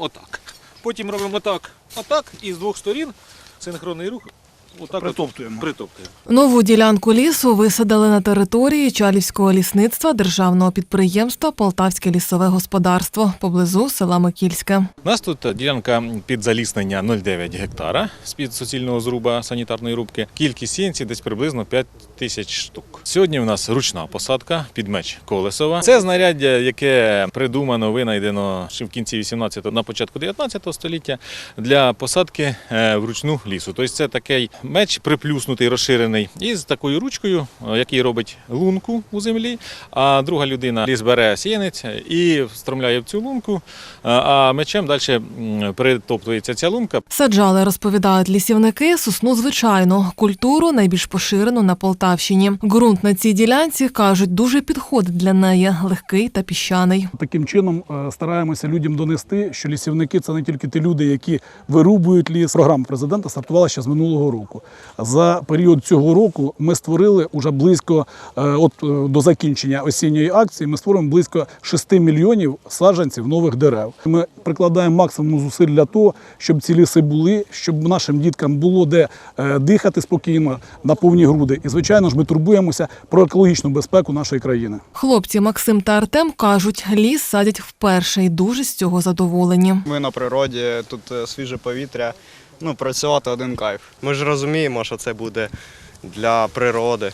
отак. Потім робимо так, отак, і з двох сторін синхронний рух. Отак Притоптуємо. От, притоптуємо. Нову ділянку лісу висадили на території Чалівського лісництва державного підприємства Полтавське лісове господарство поблизу села Микільське. У нас тут ділянка під заліснення 0,9 гектара з-під суцільного зруба санітарної рубки. Кількість сіянців десь приблизно 5 тисяч штук. Сьогодні у нас ручна посадка під меч Колесова. Це знаряддя, яке придумано, винайдено ще в кінці 18-го, на початку 19 століття для посадки е, вручну лісу. Тобто це такий меч приплюснутий, розширений, із такою ручкою, е, який робить лунку у землі. А друга людина ліс бере сіянець і встромляє в цю лунку, а- а мечем далі притоптується ця лунка. Саджали, розповідають лісівники, сосну звичайну, культуру найбільш поширену на Полтавщині. Ґрунт на цій ділянці кажуть дуже підходить для неї, легкий та піщаний. Таким чином е, стараємося людям донести, що лісівники це не тільки ті люди, які вирубують ліс. Програма президента стартувала ще з минулого року. За період цього року ми створили уже близько, е, от е, до закінчення осінньої акції, ми створимо близько 6 мільйонів саджанців нових дерев. Ми прикладаємо максимум зусиль для того, щоб ці ліси були, щоб нашим діткам було де е, дихати спокійно на повні груди. І звичайно ж, ми турбуємося про екологічну безпеку нашої країни. Хлопці Максим та Артем кажуть, ліс садять вперше і дуже з цього задоволені. Ми на природі, тут свіже повітря. Ну, працювати один кайф. Ми ж розуміємо, що це буде для природи.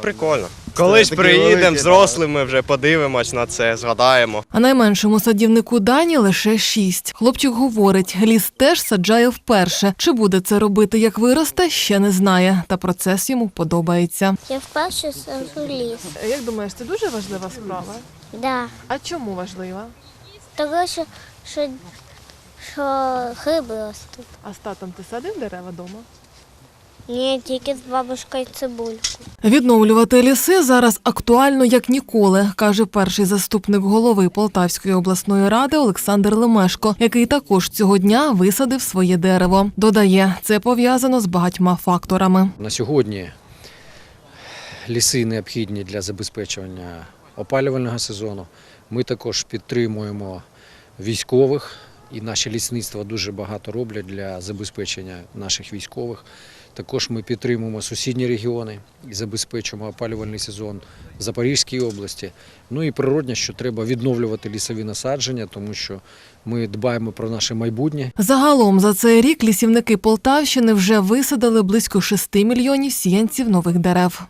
Прикольно. Колись такі приїдемо великі, взрослими, вже подивимось на це, згадаємо. А найменшому садівнику Дані лише шість. Хлопчик говорить, ліс теж саджає вперше. Чи буде це робити, як виросте, ще не знає. Та процес йому подобається. Я вперше сажу ліс. Як думаєш, це дуже важлива справа? Да. А чому важлива? Тому що, що, що гриби ростуть. А з татом ти садив дерева вдома? Ні, тільки з бабушкою цибульку. Відновлювати ліси зараз актуально як ніколи, каже перший заступник голови Полтавської обласної ради Олександр Лемешко, який також цього дня висадив своє дерево. Додає, це пов'язано з багатьма факторами. На сьогодні ліси необхідні для забезпечення опалювального сезону. Ми також підтримуємо військових, і наші лісництва дуже багато роблять для забезпечення наших військових. Також ми підтримуємо сусідні регіони і забезпечуємо опалювальний сезон в Запорізькій області. Ну і природне, що треба відновлювати лісові насадження, тому що ми дбаємо про наше майбутнє. Загалом за цей рік лісівники Полтавщини вже висадили близько 6 мільйонів сіянців нових дерев.